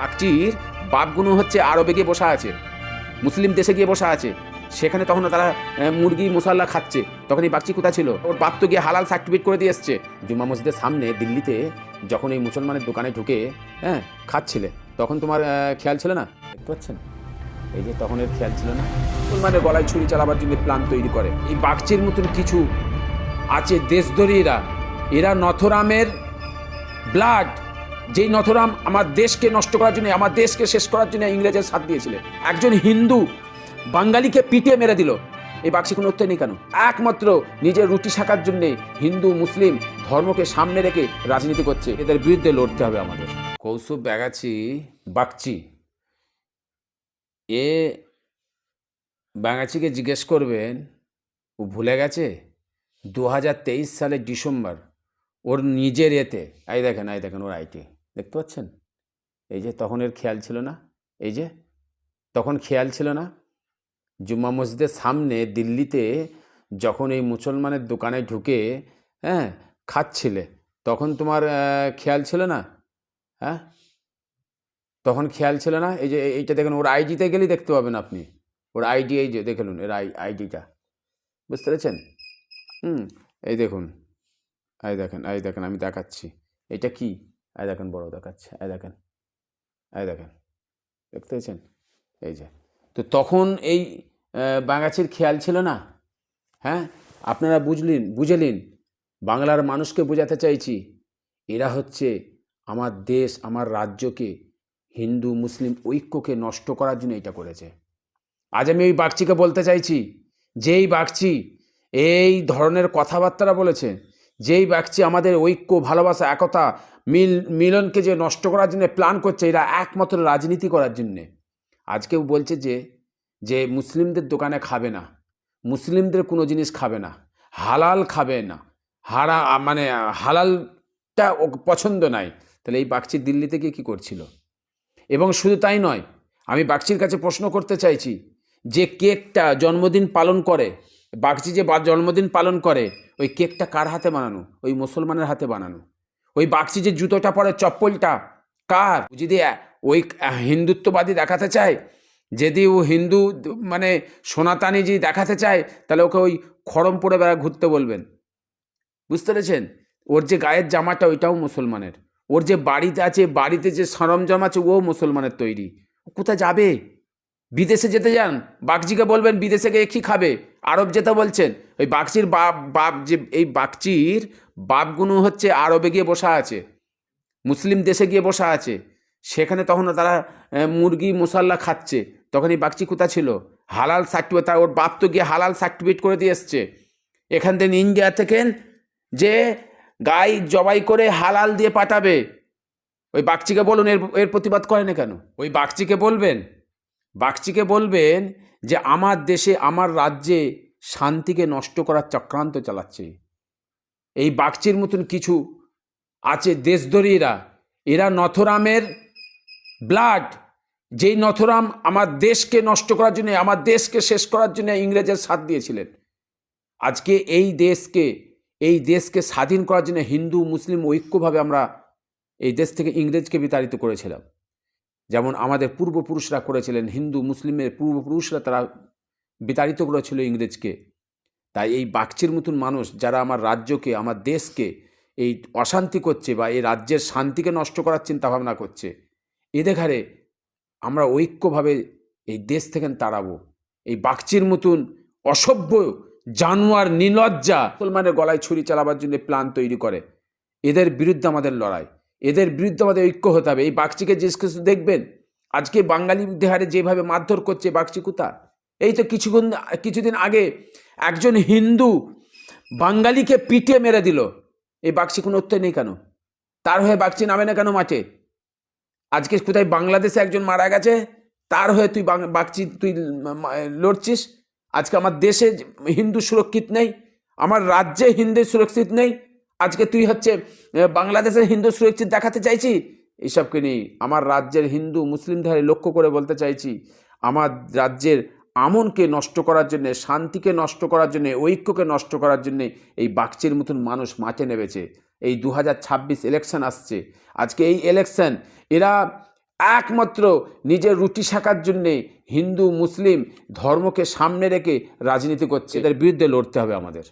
পাকচির বাপগুলো হচ্ছে আরবে গিয়ে বসা আছে। মুসলিম দেশে গিয়ে বসা আছে। সেখানে তখন তারা মুরগি, মশাল্লা খাচ্ছে। তখন এই বাচ্চি কোথা ছিল? ওর বাপ তো গিয়ে হালাল সার্টিফিকেট করে দিয়ে এসছে। জুম্মা মসজিদের সামনে দিল্লিতে যখন এই মুসলমানের দোকানে ঢুকে হ্যাঁ খাচ্ছিলে, তখন তোমার খেয়াল ছিল না? দেখতে পাচ্ছেন? এই যে তখন এর খেয়াল ছিল না? মুসলমানের গলায় ছুরি চালাবার জন্য প্ল্যান তৈরি করে। এই বাগচির মতন কিছু আছে দেশদরি এরা এরা নথরামের ব্লাড যেই নথরাম আমার দেশকে নষ্ট করার জন্য, আমার দেশকে শেষ করার জন্য ইংরেজের সাথ দিয়েছিলেন একজন হিন্দু বাঙালিকে পিটিয়ে মেরে দিল। এই বাক্সে কোনো উত্তর নেই কেন? একমাত্র নিজের রুটি শাখার জন্য হিন্দু, মুসলিম ধর্মকে সামনে রেখে রাজনীতি করছে। এদের বিরুদ্ধে লড়তে হবে আমাদের। কৌসুব ব্যাগাছি বাগচি, এ বাঙাচিকে জিজ্ঞেস করবেন, ও ভুলে গেছে? দু হাজার তেইশ সালের ডিসেম্বর, ওর নিজের এতে, এই দেখেন এই দেখেন ওর আইটি। দেখতে পাচ্ছেন? এই যে তখন এর খেয়াল ছিল না। এই যে তখন খেয়াল ছিল না। জুম্মা মসজিদের সামনে দিল্লিতে যখন এই মুসলমানের দোকানে ঢুকে হ্যাঁ খাচ্ছিলে, তখন তোমার খেয়াল ছিল না? হ্যাঁ? তখন খেয়াল ছিল না? এই যে এইটা দেখুন, ওর আইডিতে গেলেই দেখতে পাবেন আপনি। ওর আইডি, এই যে দেখুন এর আই, আইডিটা। বুঝতে পেরেছেন? হুম, এই দেখুন, এই দেখেন এই দেখেন, আমি দেখাচ্ছি। এটা কি? এই দেখেন বড় দেখাচ্ছে, এই দেখেন এই দেখেন, দেখতে পেয়েছেন এই যে, তো তখন এই বাঙাচির খেয়াল ছিল না? হ্যাঁ? আপনারা বুঝলেন বুঝলেন? বাংলার মানুষকে বোঝাতে চাইছি, এরা হচ্ছে আমার দেশ, আমার রাজ্যকে, হিন্দু, মুসলিম ঐক্যকে নষ্ট করার জন্য এটা করেছে। আজ আমি ওই বাগচিকে বলতে চাইছি, যেই বাগচি এই ধরনের কথাবার্তা বলেছে যেই বাগচি আমাদের ঐক্য, ভালোবাসা, একতা, মিল, মিলনকে যে নষ্ট করার জন্য প্ল্যান করছে, এরা একমাত্র রাজনীতি করার জন্যে। আজকেও বলছে যে যে মুসলিমদের দোকানে খাবে না, মুসলিমদের কোনো জিনিস খাবে না, হালাল খাবে না, হারা মানে হালালটা পছন্দ নাই। তাহলে এই বাগচি দিল্লিতে গিয়ে কী করছিল? এবং শুধু তাই নয়, আমি বাগচির কাছে প্রশ্ন করতে চাইছি যে কেকটা জন্মদিন পালন করে বাগচি যে জন্মদিন পালন করে, ওই কেকটা কার হাতে বানানো? ওই মুসলমানের হাতে বানানো। ওই বাগচি যে জুতোটা পরে চপ্পলটা, কার? যদি ওই হিন্দুত্ববাদী দেখাতে চায়, যদি ও হিন্দু মানে সনাতানি যদি দেখাতে চায়, তাহলে ওকে ওই খড়ম পরে বেড়া ঘুরতে বলবেন। বুঝতে পেরেছেন? ওর যে গায়ের জামাটা, ওইটাও মুসলমানের। ওর যে বাড়িতে আছে, বাড়িতে যে সরঞ্জাম আছে ও মুসলমানের তৈরি। কোথায় যাবে? বিদেশে যেতে যান বাগজিকে বলবেন, বিদেশে গিয়ে কী খাবে? আরব যেতে বলছেন, ওই বাগচির বাপ বাপ যে, এই বাগচির বাপগুলো হচ্ছে আরবে গিয়ে বসা আছে, মুসলিম দেশে গিয়ে বসা আছে, সেখানে তখন তারা মুরগি, মশাল্লা খাচ্ছে, তখন এই বাগচি কোথা ছিল? হালাল সার্টিফিকেট তার ওর বাপ তো গিয়ে হালাল সার্টিফিকেট করে দিয়ে এসছে, এখান থেকে ইন্ডিয়া থেকে যে গাই জবাই করে হালাল দিয়ে পাঠাবে, ওই বাগচিকে বলুন, এর এর প্রতিবাদ করে না কেন? ওই বাগচিকে বলবেন বাগচিকে বলবেন যে, আমার দেশে, আমার রাজ্যে শান্তিকে নষ্ট করার চক্রান্ত চালাচ্ছে। এই বাগচির মতন কিছু আছে দেশদরি এরা এরা নথরামের ব্লাড। যেই নথরাম আমার দেশকে নষ্ট করার জন্য, আমার দেশকে শেষ করার জন্য ইংরেজের সাথ দিয়েছিলেন। আজকে এই দেশকে এই দেশকে স্বাধীন করার জন্য হিন্দু, মুসলিম ঐক্যভাবে আমরা এই দেশ থেকে ইংরেজকে বিতাড়িত করেছিলাম। যেমন আমাদের পূর্বপুরুষরা করেছিলেন, হিন্দু, মুসলিমের পূর্বপুরুষরা তারা বিতাড়িত করেছিল ইংরেজকে। তাই এই বাকচির মতন মানুষ যারা আমার রাজ্যকে, আমার দেশকে এই অশান্তি করছে বা এই রাজ্যের শান্তিকে নষ্ট করার চিন্তাভাবনা করছে, এদের ঘাড়ে আমরা ঐক্যভাবে এই দেশ থেকে তাড়াবো। এই বাকচির মতন অসভ্য জানোয়ার নির্লজ্জা মুসলমানের গলায় ছুরি চালাবার জন্য প্ল্যান তৈরি করে, এদের বিরুদ্ধে আমাদের লড়াই। এদের বিরুদ্ধে আমাদের ঐক্য হতে হবে। এই বাকচিকে যে কিছু দেখবেন? আজকে বাঙালি দেহারে যেভাবে মারধর করছে বাকচি কুতা, এই তো কিছুক্ষণ, কিছুদিন আগে একজন হিন্দু বাঙালিকে পিটিয়ে মেরে দিল। এই বাকচি কোনো উত্তর নেই কেন? তার হয়ে বাকচি নামে না কেন মাঠে? আজকে কোথায় বাংলাদেশে একজন মারা গেছে, তার হয়ে তুই বাগচি তুই লড়ছিস? আজকে আমার দেশে হিন্দু সুরক্ষিত নেই, আমার রাজ্যে হিন্দু সুরক্ষিত নেই আজকে তুই হচ্ছে বাংলাদেশের হিন্দু সুরক্ষিত দেখাতে চাইছি? এইসবকে নিয়ে আমার রাজ্যের হিন্দু মুসলিম ধারে লক্ষ্য করে বলতে চাইছি, আমার রাজ্যের আমনকে নষ্ট করার জন্যে, শান্তিকে নষ্ট করার জন্যে, ঐক্যকে নষ্ট করার জন্যে এই বাকচির মতন মানুষ মাঠে নেমেছে। এই দু হাজার ছাব্বিশ ইলেকশন আসছে। আজকে এই ইলেকশন এরা একমাত্র নিজের রুটি শাখার জন্যে হিন্দু, মুসলিম ধর্মকে সামনে রেখে রাজনীতি করছে। এদের বিরুদ্ধে লড়তে হবে আমাদের।